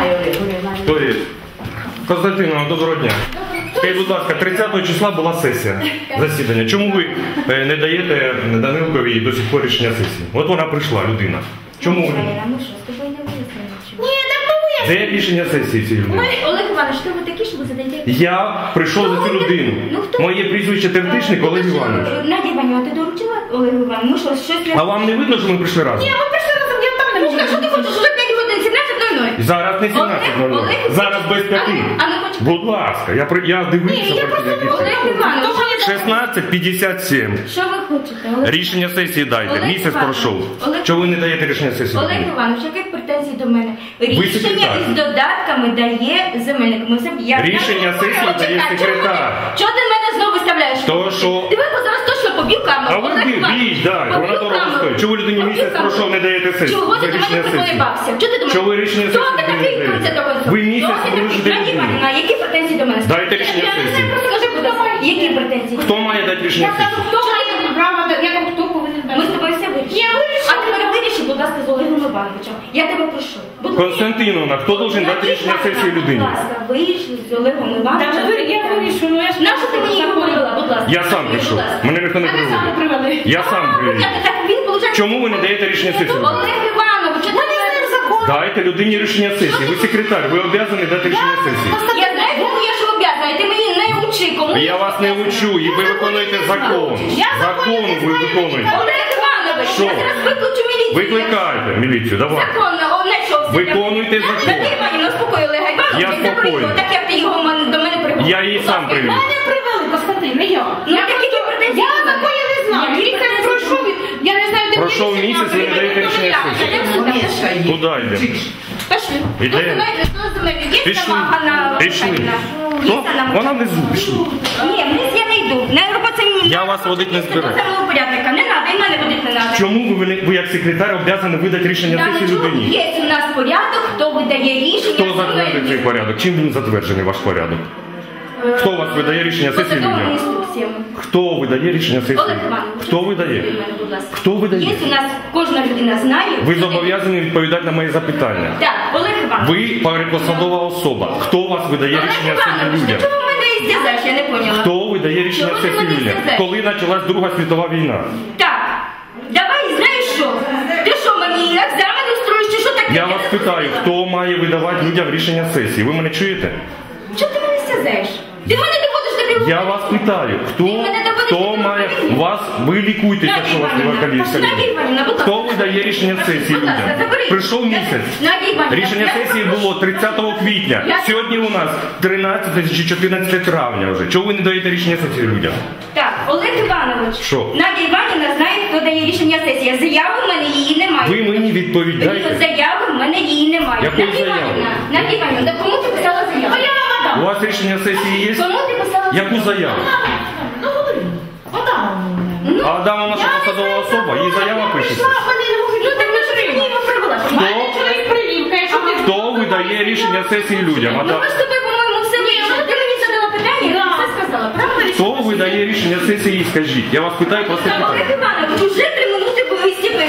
Немає Олега Хто є? Константиновна, доброго дня. Скажіть, будь ласка, 30 числа була сесія засідання. Чому ви е, не даєте Данилкові до сих пор рішення сесії? От вона прийшла, людина. Чому ви? не- Ми що, з тобою не вияснили нічого? Ні, так ну я. Де рішення сесії цієї людини? Олег Іванович, хто ви такі, що ви задаєте? Я прийшов за цю людину. Ну, хто? Моє прізвище Тертишник Олег Іванович. Надя Іванівна, ти доручила Олегу Івановичу? Ми що, щось. А вам не видно, що ми прийшли разом? Ні, ми прийшли разом, я там не Ну, можу. що ти хочеш уже 5 годин, 17.00? Зараз не 17.00. Олег? Зараз без п'яти. А ну. Будь ласка, я, при- я дивився Ні, я про просто. Олег Іванович, 16.57. що ви хочете? Олег? Рішення сесії дайте. Олег Місяць Іванович, пройшов. Олег- Чого ви не даєте рішення сесії? Олег Іванович, яких претензій до мене? Рішення секретар. із додатками дає земельник. Ми все- я- Рішення сесії дає секретар. Чого ти мене знову виставляєш? То, що... Ти зараз точно поб'ю. А ви бій, бій, да, вона стоїть. Чого ви людині місяць пройшов, не даєте сесію? Чого ти до мене приколебався? Чого ти до мене? Чого ви рішення Хто сесії ти такий? даєте? Це такий? Ви місяць Хто Іванівна, які претензії до мене? Дайте рішення сесії. Скажи, будь ласка, які претензії? Хто має дати рішення Я кажу, сесії? хто має право, я кажу, хто повинен дати. Ми з тобою все вирішили. Я вирішила. А тепер виріши, будь ласка, з Олегом Івановичем. Я тебе прошу. Константиновна, хто должен дати рішення сесії людині? Будь ласка, виріши з Олегом Та Івановичем. ви- я вирішу, ну я ж Нащо ти мені його привела, будь ласка? Я сам прийшов. Мене ніхто не привели. Я сам привів. Так, він, Чому ви не даєте рішення сесії? Олег Іванович, закон? Дайте людині рішення сесії. Ви секретар, ви обов'язані дати рішення сесії. Я знаю, кому я що обов'язана, і ти мені не учи, кому Я вас не учу, і ви виконуєте закон. Закон ви виконуєте. Олег Іванович, Що? я зараз викличу міліцію. Викликайте міліцію, давай. Законно, головне, що все. Виконуйте закон. Надія Іванівна, успокой Олега Івановича. Я спокійний. Так як ти його мен- до мене привів. Я її сам привів. Мене привели, Константин, не я. Ну, так які претензії? Я законі не знаю. Місяць пройшов, я не знаю, де Пройшов місяць, ви не я даєте рішення Я сюди. Куди йдемо? Пішли. Іде. Ну, знаєте, що за мене? Є Пішли. Пішли. Хто? Вона внизу, пішли. Ні, вниз я не йду. Мені. Я вас водить не збираю. Це мого порядника. Треба. Чому ви, ви як секретар обов'язані видати рішення сесії людині? Є у нас порядок, хто видає рішення. Хто затвердив цей порядок? Чим він затверджений ваш порядок? Хто у вас видає рішення сесії людям? Хто видає рішення сесії? Хто видає? Хто видає? Є у нас, кожна людина знає. Ви зобов'язані відповідати на мої запитання. Так, Олег Іванович. Ви посадова особа. Хто у вас видає рішення сесії людям? чого мене іздязаєш? Я не поняла. Хто видає рішення сесії людям? Коли почалась Друга світова війна? Так, давай, знаєш що? Ти що, мені екзамен устроїш, чи що таке? Я вас питаю, хто має видавати людям рішення сесії? Ви мене чуєте? Чого ти мене стязаєш? Ти мене доводиш до білого. Я вас питаю, хто, мене доводиш хто до має вас, ви лікуйтеся, Надя що у вас будь ласка. Хто видає рішення сесії людям? Прийшов місяць. Рішення сесії було 30 квітня. Сьогодні у нас 13 чи 14 травня вже. Чого ви не даєте рішення сесії людям? Так, Олег Іванович. Що? Надя Іванівна знає, хто дає рішення сесії. Заяви в мене її немає. Ви мені відповідь Заяви в мене її немає. Якої Надя заяви? Іванівна, Надя Іванівна, да кому ти писала заяву? У вас рішення сесії є? Кому ти писала Яку заяву? Ну, говори. Ну, А Адама наша посадова особа, їй заява пишеться. Ну так ви ж його привела. Хто? чоловік привів, каже, що ти Хто видає рішення сесії людям? Ну Ада- я правильно? Хто видає рішення сесії, скажіть? Я вас питаю просто Олег питання. Іванович, уже три минути повисті стіпи.